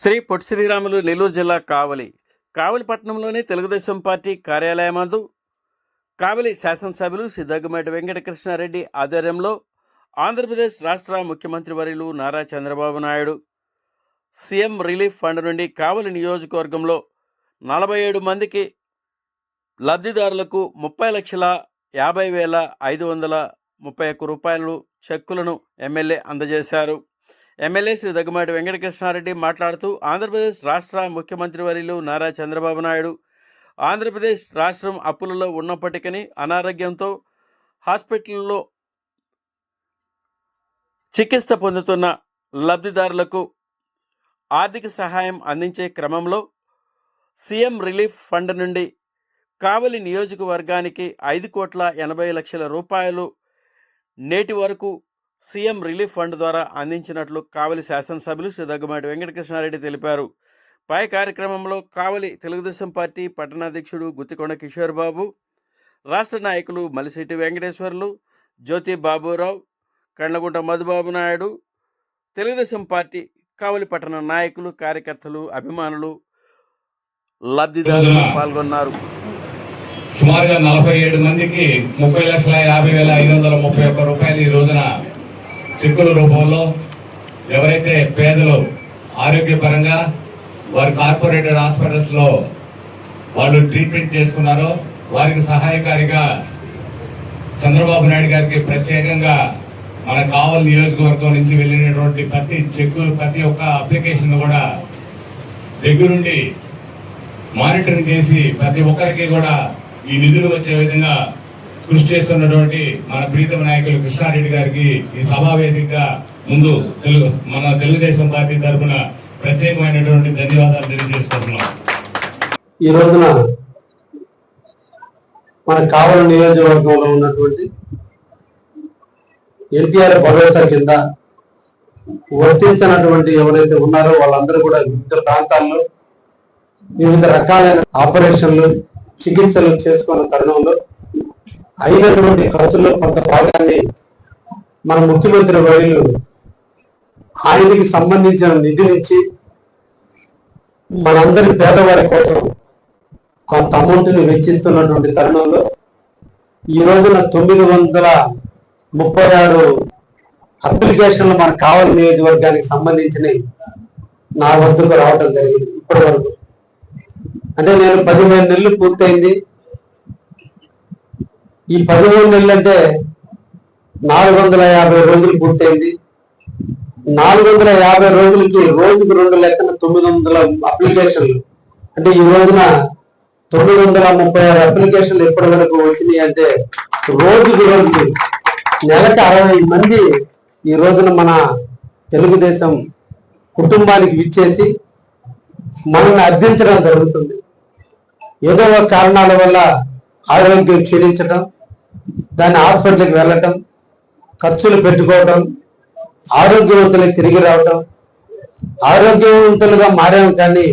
శ్రీ పొట్టి శ్రీరాములు నెల్లూరు జిల్లా కావలి. కావలి పట్టణంలోని తెలుగుదేశం పార్టీ కార్యాలయమందు కావలి శాసనసభ్యులు సిద్ధగ్గమేటి వెంకటకృష్ణారెడ్డి ఆధ్వర్యంలో ఆంధ్రప్రదేశ్ రాష్ట్ర ముఖ్యమంత్రి వర్యులు Nara Chandrababu Naidu CM relief fund నుండి కావలి నియోజకవర్గంలో నలభై ఏడు మందికి లబ్ధిదారులకు ముప్పై లక్షల యాభై వేల ఐదు వందల ముప్పై ఒక్క రూపాయలు చెక్కులను ఎమ్మెల్యే అందజేశారు. ఎమ్మెల్యే శ్రీ దగ్గుమాటి వెంకటకృష్ణారెడ్డి మాట్లాడుతూ ఆంధ్రప్రదేశ్ రాష్ట్ర ముఖ్యమంత్రి వర్యులు నారా చంద్రబాబు నాయుడు ఆంధ్రప్రదేశ్ రాష్ట్రం అప్పులలో ఉన్నప్పటికీ అనారోగ్యంతో హాస్పిటల్లో చికిత్స పొందుతున్న లబ్ధిదారులకు ఆర్థిక సహాయం అందించే క్రమంలో సీఎం రిలీఫ్ ఫండ్ నుండి కావలి నియోజకవర్గానికి ఐదు కోట్ల ఎనభై లక్షల రూపాయలు నేటి వరకు సీఎం రిలీఫ్ ఫండ్ ద్వారా అందించినట్లు కావలి శాసనసభ్యులు శ్రీ దగ్గుమాటి వెంకటకృష్ణారెడ్డి తెలిపారు. పై కార్యక్రమంలో కావలి తెలుగుదేశం పార్టీ పట్టణాధ్యక్షుడు గుత్తికొండ కిషోర్ బాబు రాష్ట్ర నాయకులు మలిశెట్టి వెంకటేశ్వర్లు జ్యోతి బాబురావు కండ్లగుంట మధుబాబు నాయుడు తెలుగుదేశం పార్టీ కావలి పట్టణ నాయకులు కార్యకర్తలు అభిమానులు లబ్ధిదారులు పాల్గొన్నారు. సుమారుగా నలభై ఏడు మందికి ముప్పై లక్షల యాభై వేల ఐదు వందల ముప్పై ఒక్క రూపాయలు ఈ రోజున చెక్కుల రూపంలో ఎవరైతే పేదలు ఆరోగ్యపరంగా వారి కార్పొరేటెడ్ హాస్పిటల్స్లో వాళ్ళు ట్రీట్మెంట్ చేసుకున్నారో వారికి సహాయకారిగా చంద్రబాబు నాయుడు గారికి ప్రత్యేకంగా మన కావల్ నియోజకవర్గం నుంచి వెళ్ళినటువంటి ప్రతి చెక్కులు ప్రతి ఒక్క అప్లికేషన్ కూడా దగ్గరుండి మానిటరింగ్ చేసి ప్రతి ఒక్కరికి కూడా ఈ నిధులు వచ్చే విధంగా కృషి చేస్తున్నటువంటి మన ప్రీతమ నాయకులు కృష్ణారెడ్డి గారికి ఈ సభా వేదికగా ముందు తెలుగు మన తెలుగుదేశం పార్టీ తరఫున ప్రత్యేకమైనటువంటి ధన్యవాదాలు తెలియజేసుకుంటున్నాం. ఈ రోజున మన కావలి నియోజకవర్గంలో ఉన్నటువంటి ఎన్టీఆర్ భరోసా కింద వర్తించినటువంటి ఎవరైతే ఉన్నారో వాళ్ళందరూ కూడా వివిధ ప్రాంతాల్లో వివిధ రకాలైన ఆపరేషన్లు చికిత్సలు చేసుకున్న తరుణంలో అయినటువంటి ఖర్చుల్లో కొంత భాగాన్ని మన ముఖ్యమంత్రి వర్యులు ఆయనకి సంబంధించిన నిధి నుంచి మనందరి పేదవారి కోసం కొంత అమౌంట్ని వెచ్చిస్తున్నటువంటి తరుణంలో ఈ రోజున తొమ్మిది వందల ముప్పై ఆరు అప్లికేషన్లు మన కావలి నియోజకవర్గానికి సంబంధించినవి నా వద్దకు రావడం జరిగింది ఇప్పటి వరకు. అంటే నేను పదిహేను నెలలు పూర్తయింది. ఈ పదిహేను నెలలు అంటే నాలుగు వందల యాభై రోజులు పూర్తయింది. నాలుగు వందల యాభై రోజులకి రోజుకు రెండు లెక్కన తొమ్మిది వందల అప్లికేషన్లు. అంటే ఈ రోజున తొమ్మిది వందల ముప్పై ఆరు అప్లికేషన్లు ఎప్పటి వరకు వచ్చినాయి అంటే రోజుకి రోజుకి నెలకు అరవై మంది ఈ రోజున మన తెలుగుదేశం కుటుంబానికి విచ్చేసి మనల్ని అర్థించడం జరుగుతుంది. ఏదో ఒక కారణాల వల్ల ఆరోగ్యం క్షీణించడం దాన్ని హాస్పిటల్కి వెళ్ళటం ఖర్చులు పెట్టుకోవటం ఆరోగ్యవంతులకు తిరిగి రావటం ఆరోగ్యవంతులుగా మారాము కానీ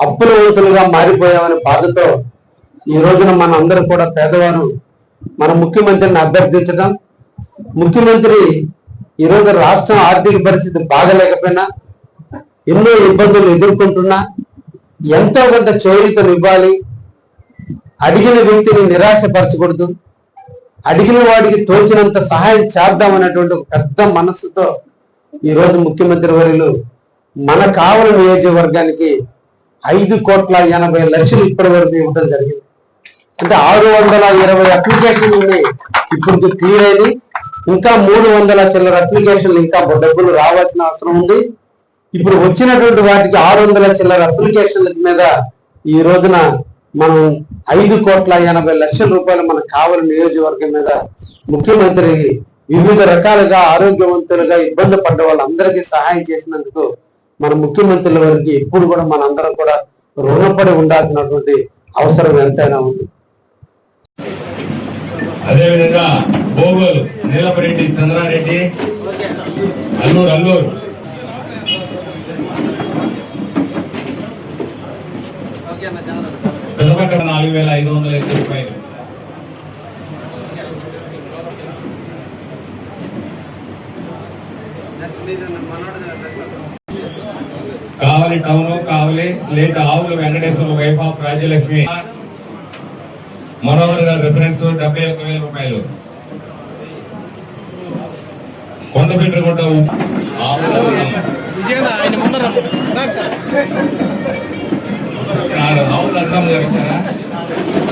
అప్పులవంతులుగా మారిపోయామనే బాధతో ఈ రోజున మన అందరూ కూడా పేదవారు మన ముఖ్యమంత్రిని అభ్యర్థించడం ముఖ్యమంత్రి ఈ రోజు రాష్ట్రం ఆర్థిక పరిస్థితి బాగలేకపోయినా ఎన్నో ఇబ్బందులు ఎదుర్కొంటున్నా ఎంతో కొంత చేయూతను ఇవ్వాలి అడిగిన వ్యక్తిని నిరాశపరచకూడదు అడిగిన వాడికి తోచినంత సహాయం చేద్దామనేటువంటి ఒక పెద్ద మనస్సుతో ఈరోజు ముఖ్యమంత్రి వర్యులు మన కావల నియోజకవర్గానికి ఐదు కోట్ల ఎనభై లక్షలు ఇప్పటి వరకు ఇవ్వడం జరిగింది. అంటే ఆరు వందల ఇరవై అప్లికేషన్లు ఇప్పుడు క్లియర్ అయింది ఇంకా మూడు వందల చిల్లర అప్లికేషన్లు ఇంకా డబ్బులు రావాల్సిన అవసరం ఉంది. ఇప్పుడు వచ్చినటువంటి వాటికి ఆరు వందల చిల్లర అప్లికేషన్ల మీద ఈ రోజున మనం ఐదు కోట్ల ఎనభై లక్షల రూపాయలు మనకు కావలి నియోజకవర్గం మీద ముఖ్యమంత్రి వివిధ రకాలుగా ఆరోగ్యవంతులుగా ఇబ్బంది పడ్డ వాళ్ళందరికీ సహాయం చేసినందుకు మన ముఖ్యమంత్రుల వారికి ఇప్పుడు కూడా మనందరం కూడా రుణపడి ఉండాల్సినటువంటి అవసరం ఎంతైనా ఉంది. అదేవిధంగా బోగోలు నీలపరెడ్డి చంద్రారెడ్డి అల్లూరు అల్లూరు. ఒకటి నాలుగు వేల ఐదు వందల ఎనిమిది రూపాయలు. Next Kavali town Kavali late ఆవులు వెంకటేశ్వర వైఫ్ ఆఫ్ రాజ్యలక్ష్మి. మనోహర్ గారి రిఫరెన్స్ డెబ్బై ఒక్క వేల రూపాయలు. కొండపెట్టుకుంట ఆవుల. நான் அவங்கள தான் இருக்கிறேன்